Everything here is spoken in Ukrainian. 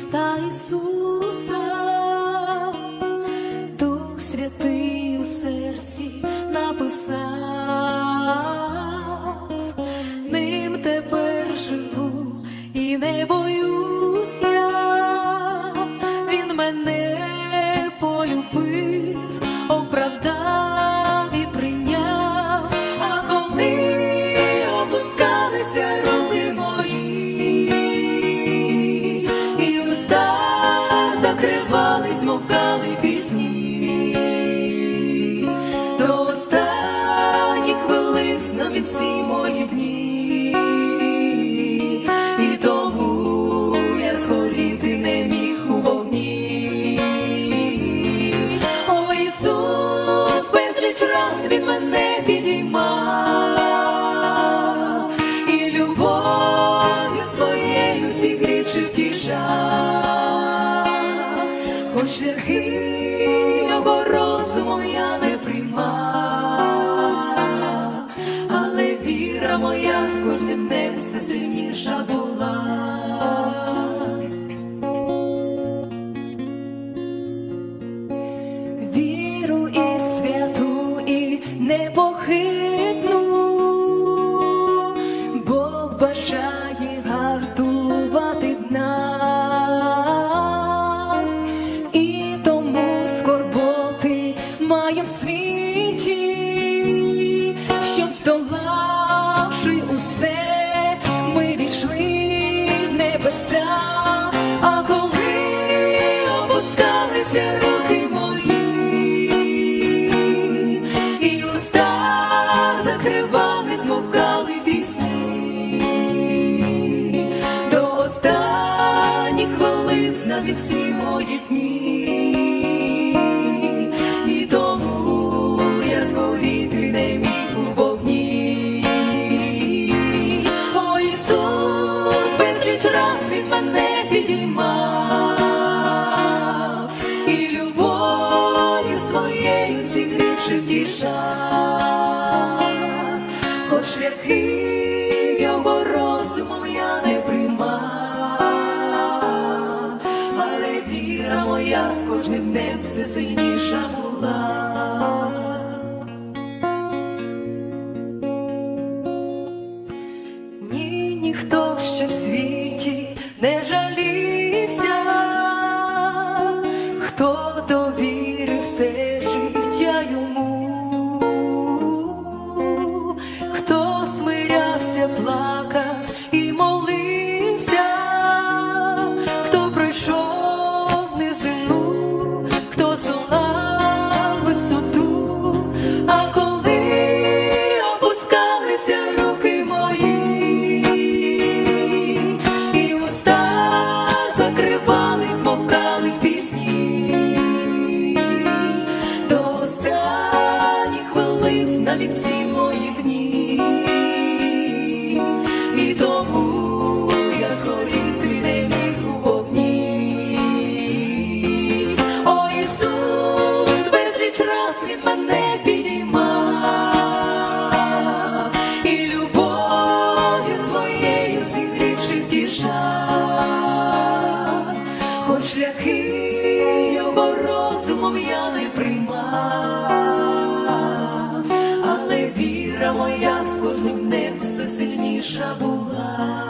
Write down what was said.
Христа Ісуса, Дух Святый. Закривались, мовкали пісні, до останніх хвилин він всі мої дні, і тому я згоріти не міг у вогні. О Ісус, безліч раз він мене підіймав, шляхи або розуму я закривали, змовкали пісні, до останніх хвилин знав він всі мої дні, і тому я згоріти не міг у вогні. О Ісус, безліч раз від мене підіймав, і любов'ю його розумом я не приймав, але віра моя з кожним днем все сильніша була. Ні, ніхто ще в світі не жалівся, хто довірив все життя йому, а коли опускалися руки мої, і уста закривались, мовкали пісні, до останніх хвилин він всі мої дні, розумом я не приймав, але віра моя з кожним днем все сильніша була.